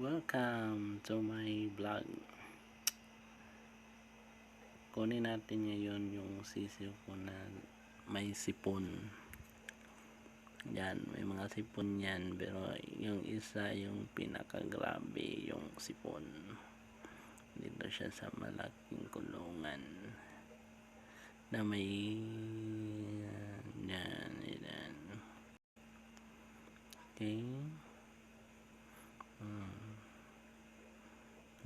Welcome to my vlog. Kunin natin ngayon yung sisiw ko na may sipon. Yan, may mga sipon yan. Pero yung isa, yung pinakagrabe, yung sipon. Dito siya sa malaking kulungan. Na may yan, yan. Okay. Hmm.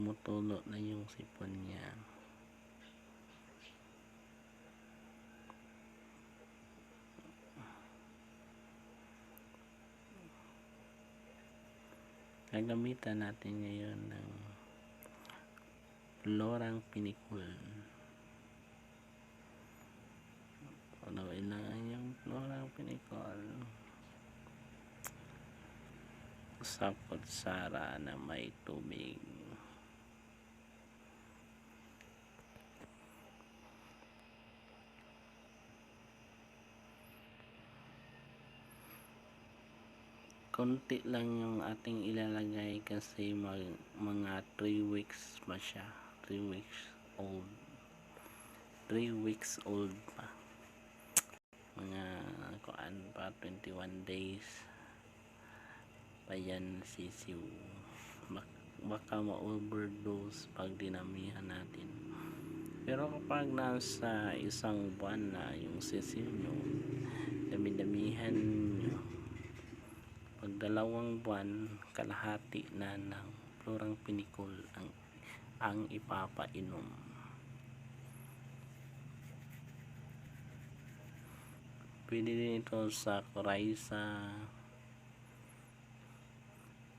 Tumutulo na yung sipon niya. Gagamitan natin ngayon ng lorang pinikul. Unawin lang yung lorang pinikul sa kutsara na may tubig. Konti lang yung ating ilalagay kasi mag, mga 3 weeks pa siya. 3 weeks old. 3 weeks old pa. Mga kuan pa 21 days pa yan sisiw Bak- baka ma-overdose pag dinamihan natin. Pero kapag nasa isang buwan na yung sisiw nyo dami-damihan nyo dalawang buwan kalahati na ng florang pinikol ang ang ipapainom. Pwede din ito sa koraisa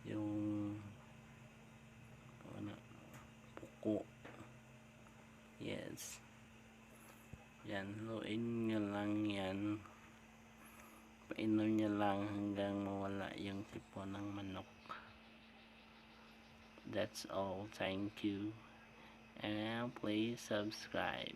yung ano, puko yes yan luin nyo lang yan painom nyo lang hanggang mawala yung tipo ng manok. That's all. Thank you. And please subscribe